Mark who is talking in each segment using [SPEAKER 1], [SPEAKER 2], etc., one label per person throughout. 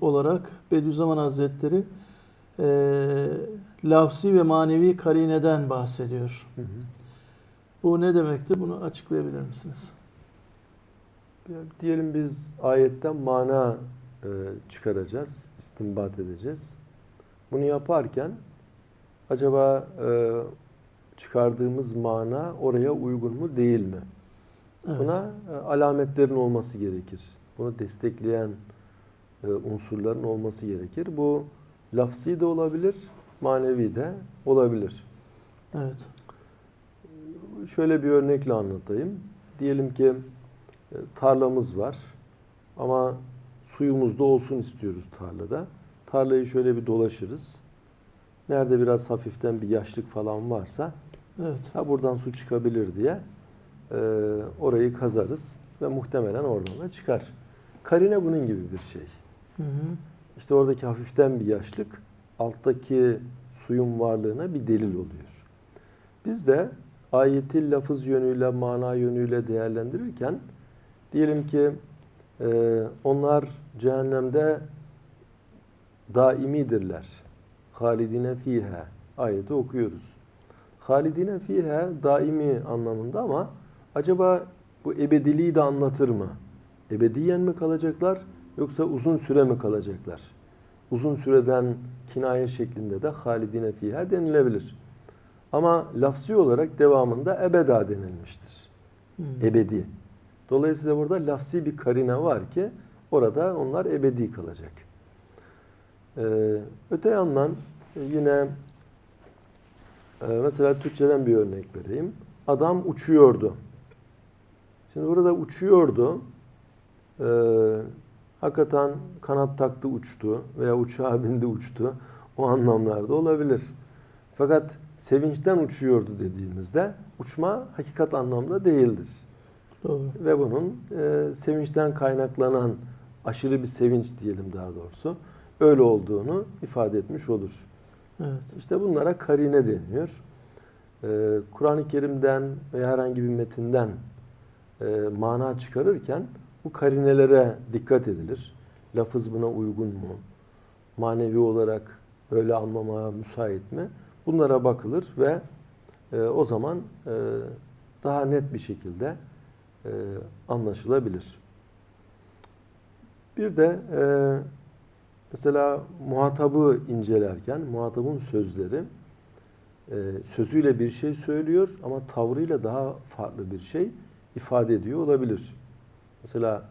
[SPEAKER 1] olarak Bediüzzaman Hazretleri e, lafzi ve manevi karineden bahsediyor.
[SPEAKER 2] Hı hı.
[SPEAKER 1] Bu ne demekti? Bunu açıklayabilir misiniz?
[SPEAKER 2] Diyelim biz ayetten mana e, çıkaracağız, istinbat edeceğiz. Bunu yaparken acaba e, çıkardığımız mana oraya uygun mu değil mi?
[SPEAKER 1] Evet.
[SPEAKER 2] Buna e, alametlerin olması gerekir. Bunu destekleyen unsurların olması gerekir. Bu lafzi de olabilir, manevi de olabilir.
[SPEAKER 1] Evet.
[SPEAKER 2] Şöyle bir örnekle anlatayım. Diyelim ki e, tarlamız var ama suyumuz da olsun istiyoruz tarlada. Tarlayı şöyle bir dolaşırız. Nerede biraz hafiften bir yaşlık falan varsa
[SPEAKER 1] Evet.
[SPEAKER 2] ha buradan su çıkabilir diye e, orayı kazarız ve muhtemelen oradan da çıkar. Karine bunun gibi bir şey.
[SPEAKER 1] Hı hı.
[SPEAKER 2] İşte oradaki hafiften bir yaşlık alttaki suyun varlığına bir delil oluyor. Biz de ayeti lafız yönüyle, mana yönüyle değerlendirirken diyelim ki e, onlar cehennemde daimidirler. Halidine fiha ayeti okuyoruz. Halidine fiha daimi anlamında ama acaba bu ebediliği de anlatır mı? Ebediyen mi kalacaklar yoksa uzun süre mi kalacaklar? Uzun süreden kinaye şeklinde de halidine fiha denilebilir. Ama lafzi olarak devamında ebeda denilmiştir.
[SPEAKER 1] Hı.
[SPEAKER 2] Ebedi. Dolayısıyla burada lafzi bir karine var ki orada onlar ebedi kalacak. Ee, öte yandan e, yine e, mesela Türkçeden bir örnek vereyim. Adam uçuyordu. Şimdi burada uçuyordu. Ee, hakikaten kanat taktı uçtu veya uçağa bindi uçtu. O anlamlarda olabilir. Fakat sevinçten uçuyordu dediğimizde uçma hakikat anlamda değildir.
[SPEAKER 1] Doğru.
[SPEAKER 2] Ve bunun e, sevinçten kaynaklanan aşırı bir sevinç diyelim daha doğrusu öyle olduğunu ifade etmiş olur.
[SPEAKER 1] Evet.
[SPEAKER 2] İşte bunlara karine deniyor. Ee, Kur'an-ı Kerim'den veya herhangi bir metinden e, mana çıkarırken bu karinelere dikkat edilir. Lafız buna uygun mu? Manevi olarak öyle anlamaya müsait mi? Bunlara bakılır ve e, o zaman e, daha net bir şekilde e, anlaşılabilir. Bir de e, Mesela muhatabı incelerken muhatabın sözleri e, sözüyle bir şey söylüyor ama tavrıyla daha farklı bir şey ifade ediyor olabilir. Mesela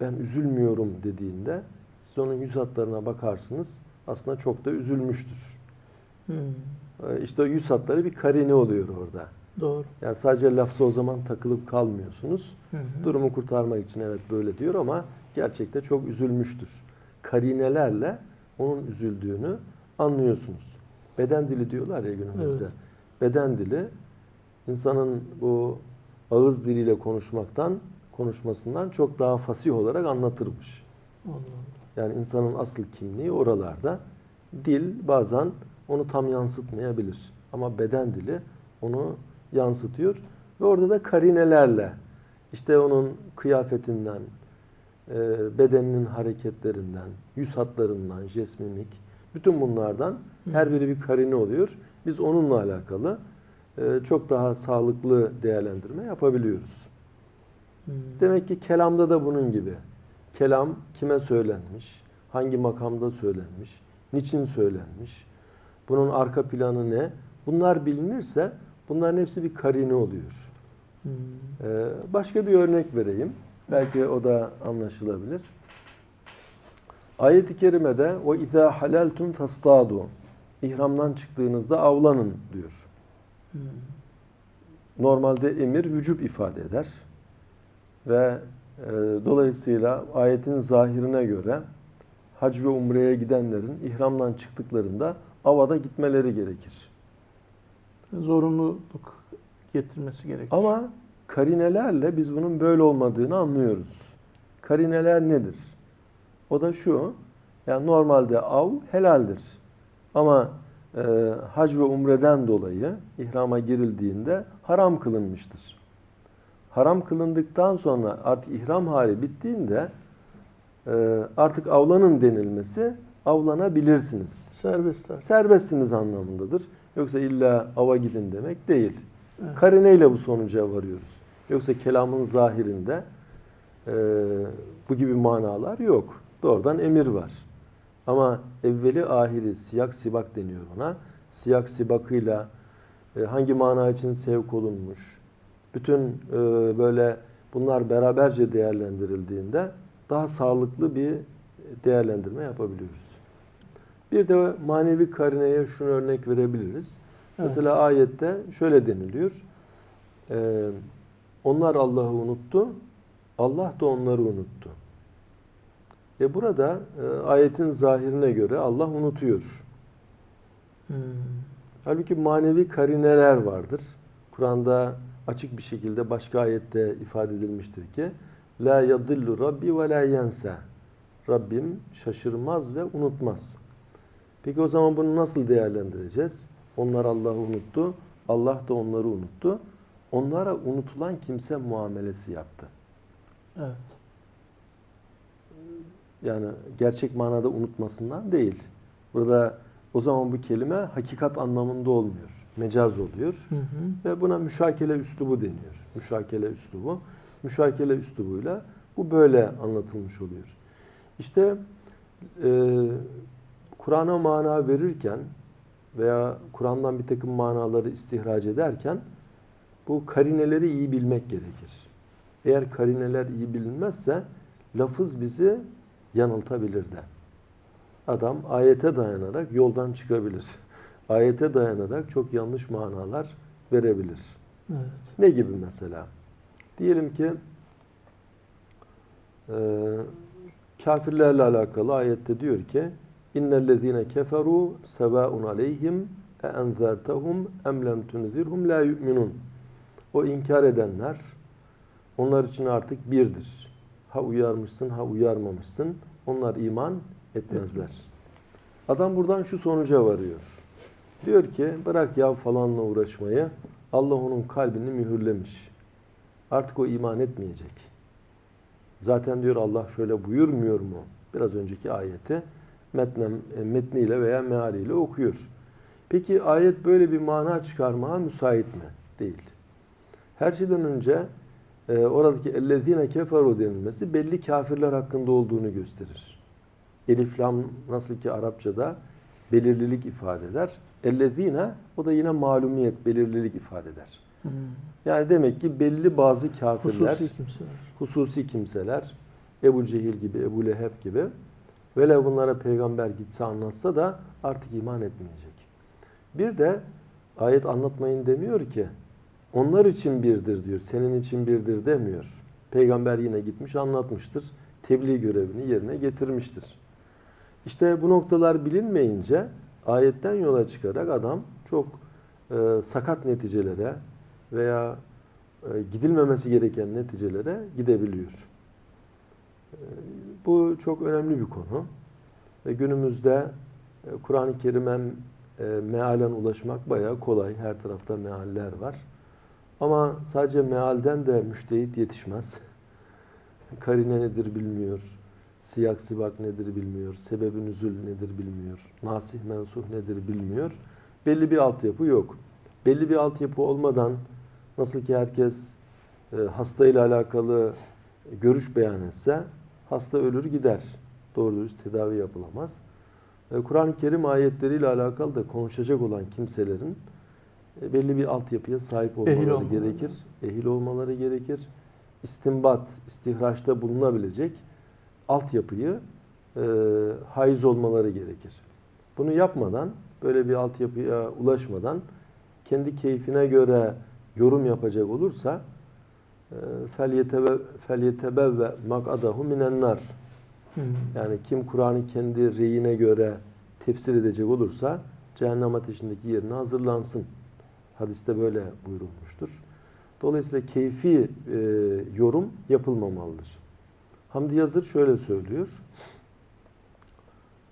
[SPEAKER 2] ben üzülmüyorum dediğinde siz onun yüz hatlarına bakarsınız aslında çok da üzülmüştür.
[SPEAKER 1] Hı.
[SPEAKER 2] E, İşte o yüz hatları bir karine oluyor orada.
[SPEAKER 1] Doğru.
[SPEAKER 2] Yani sadece lafza o zaman takılıp kalmıyorsunuz.
[SPEAKER 1] Hı hı.
[SPEAKER 2] Durumu kurtarmak için evet böyle diyor ama gerçekte çok üzülmüştür. Karinelerle onun üzüldüğünü anlıyorsunuz. Beden dili diyorlar ya günümüzde.
[SPEAKER 1] Evet.
[SPEAKER 2] Beden dili insanın bu ağız diliyle konuşmaktan, konuşmasından çok daha fasih olarak anlatırmış.
[SPEAKER 1] Allah Allah.
[SPEAKER 2] Yani insanın asıl kimliği oralarda. Dil bazen onu tam yansıtmayabilir. Ama beden dili onu yansıtıyor. Ve orada da karinelerle işte onun kıyafetinden, e, bedeninin hareketlerinden, yüz hatlarından, jest mimik, bütün bunlardan her biri bir karine oluyor. Biz onunla alakalı e, çok daha sağlıklı değerlendirme yapabiliyoruz.
[SPEAKER 1] Hı.
[SPEAKER 2] Demek ki kelamda da bunun gibi. Kelam kime söylenmiş, hangi makamda söylenmiş, niçin söylenmiş, bunun arka planı ne? Bunlar bilinirse bunların hepsi bir karine oluyor.
[SPEAKER 1] Hı.
[SPEAKER 2] Ee, başka bir örnek vereyim. Belki o da anlaşılabilir. Ayet-i kerimede o izâ haleltum fastadu İhramdan çıktığınızda avlanın diyor.
[SPEAKER 1] Hı.
[SPEAKER 2] Normalde emir vücub ifade eder. Ve e, dolayısıyla ayetin zahirine göre hac ve umreye gidenlerin ihramdan çıktıklarında avada gitmeleri gerekir.
[SPEAKER 1] Zorunluluk getirmesi gerekiyor.
[SPEAKER 2] Ama karinelerle biz bunun böyle olmadığını anlıyoruz. Karineler nedir? O da şu, yani normalde av helaldir. Ama e, hac ve umreden dolayı ihrama girildiğinde haram kılınmıştır. Haram kılındıktan sonra artık ihram hali bittiğinde e, artık avlanın denilmesi avlanabilirsiniz.
[SPEAKER 1] Serbest artık.
[SPEAKER 2] Serbestsiniz anlamındadır. Yoksa illa ava gidin demek değil.
[SPEAKER 1] Evet.
[SPEAKER 2] Karineyle bu sonuca varıyoruz. Yoksa kelamın zahirinde e, bu gibi manalar yok. Doğrudan emir var. Ama evveli ahiri siyak sibak deniyor ona. Siyak sibakıyla e, hangi mana için sevk olunmuş. Bütün e, böyle bunlar beraberce değerlendirildiğinde daha sağlıklı bir değerlendirme yapabiliyoruz. Bir de manevi karineye şunu örnek verebiliriz.
[SPEAKER 1] Evet.
[SPEAKER 2] Mesela ayette şöyle deniliyor. Ee, onlar Allah'ı unuttu. Allah da onları unuttu. E burada e, ayetin zahirine göre Allah unutuyor.
[SPEAKER 1] Hmm.
[SPEAKER 2] Halbuki manevi karineler vardır. Kur'an'da açık bir şekilde başka ayette ifade edilmiştir ki La yadillu Rabbi ve la yensa. Rabbim şaşırmaz ve unutmaz. Peki o zaman bunu nasıl değerlendireceğiz? Onlar Allah'ı unuttu. Allah da onları unuttu. Onlara unutulan kimse muamelesi yaptı.
[SPEAKER 1] Evet.
[SPEAKER 2] Yani gerçek manada unutmasından değil. Burada o zaman bu kelime hakikat anlamında olmuyor. Mecaz oluyor.
[SPEAKER 1] Hı hı.
[SPEAKER 2] Ve buna müşakele üslubu deniyor. Müşakele üslubu. Müşakele üslubuyla bu böyle anlatılmış oluyor. İşte e, Kur'an'a mana verirken veya Kur'an'dan bir takım manaları istihraç ederken bu karineleri iyi bilmek gerekir. Eğer karineler iyi bilinmezse lafız bizi yanıltabilir de. Adam ayete dayanarak yoldan çıkabilir. Ayete dayanarak çok yanlış manalar verebilir.
[SPEAKER 1] Evet.
[SPEAKER 2] Ne gibi mesela? Diyelim ki e, kafirlerle alakalı ayette diyor ki innellezine keferu sevaun aleyhim e enzertehum em lem tunzirhum la yu'minun. O inkar edenler onlar için artık birdir. Ha uyarmışsın ha uyarmamışsın. Onlar iman etmezler. Adam buradan şu sonuca varıyor. Diyor ki bırak ya falanla uğraşmayı. Allah onun kalbini mühürlemiş. Artık o iman etmeyecek. Zaten diyor Allah şöyle buyurmuyor mu? Biraz önceki ayeti metnem, e, metniyle veya mealiyle okuyor. Peki ayet böyle bir mana çıkarmaya müsait mi? Değil. Her şeyden önce e, oradaki ellezine keferu denilmesi belli kafirler hakkında olduğunu gösterir. Elif lam nasıl ki Arapçada belirlilik ifade eder. Ellezine o da yine malumiyet, belirlilik ifade eder.
[SPEAKER 1] Hmm.
[SPEAKER 2] Yani demek ki belli bazı kafirler,
[SPEAKER 1] Hususi kimseler.
[SPEAKER 2] hususi kimseler, Ebu Cehil gibi, Ebu Leheb gibi velev bunlara peygamber gitse anlatsa da artık iman etmeyecek. Bir de ayet anlatmayın demiyor ki onlar için birdir diyor, senin için birdir demiyor. Peygamber yine gitmiş anlatmıştır, tebliğ görevini yerine getirmiştir. İşte bu noktalar bilinmeyince ayetten yola çıkarak adam çok e, sakat neticelere veya e, gidilmemesi gereken neticelere gidebiliyor. E, bu çok önemli bir konu. Ve günümüzde e, Kur'an-ı Kerim'e e, mealen ulaşmak bayağı kolay. Her tarafta mealler var. Ama sadece mealden de müştehit yetişmez. Karine nedir bilmiyor. Siyak sibak nedir bilmiyor. Sebebi nüzul nedir bilmiyor. Nasih mensuh nedir bilmiyor. Belli bir altyapı yok. Belli bir altyapı olmadan nasıl ki herkes e, hasta ile alakalı görüş beyan etse hasta ölür gider. Doğru dürüst tedavi yapılamaz. E, Kur'an-ı Kerim ayetleriyle alakalı da konuşacak olan kimselerin e, belli bir altyapıya sahip olmaları
[SPEAKER 1] Ehil olmaları.
[SPEAKER 2] gerekir. Ehil olmaları gerekir. İstinbat, istihraçta bulunabilecek altyapıyı e, haiz olmaları gerekir. Bunu yapmadan, böyle bir altyapıya ulaşmadan kendi keyfine göre yorum yapacak olursa felyetebe ve makadahu minennar.
[SPEAKER 1] Hmm.
[SPEAKER 2] Yani kim Kur'an'ı kendi reyine göre tefsir edecek olursa cehennem ateşindeki yerine hazırlansın. Hadiste böyle buyurulmuştur. Dolayısıyla keyfi e, yorum yapılmamalıdır. Hamdi Yazır şöyle söylüyor.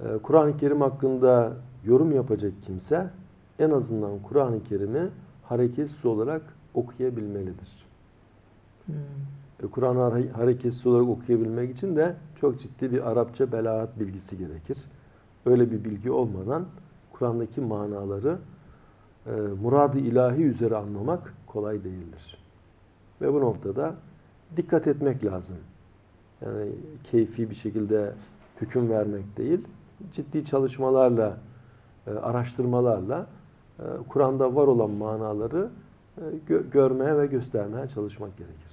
[SPEAKER 2] E, Kur'an-ı Kerim hakkında yorum yapacak kimse en azından Kur'an-ı Kerim'i hareketsiz olarak okuyabilmelidir.
[SPEAKER 1] Hmm.
[SPEAKER 2] e, Kur'an'ı hare- hareketsiz olarak okuyabilmek için de çok ciddi bir Arapça belaat bilgisi gerekir. Öyle bir bilgi olmadan Kur'an'daki manaları e, murad-ı ilahi üzere anlamak kolay değildir. Ve bu noktada dikkat etmek lazım. Yani keyfi bir şekilde hüküm vermek değil, ciddi çalışmalarla, e, araştırmalarla e, Kur'an'da var olan manaları e, gö- görmeye ve göstermeye çalışmak gerekir.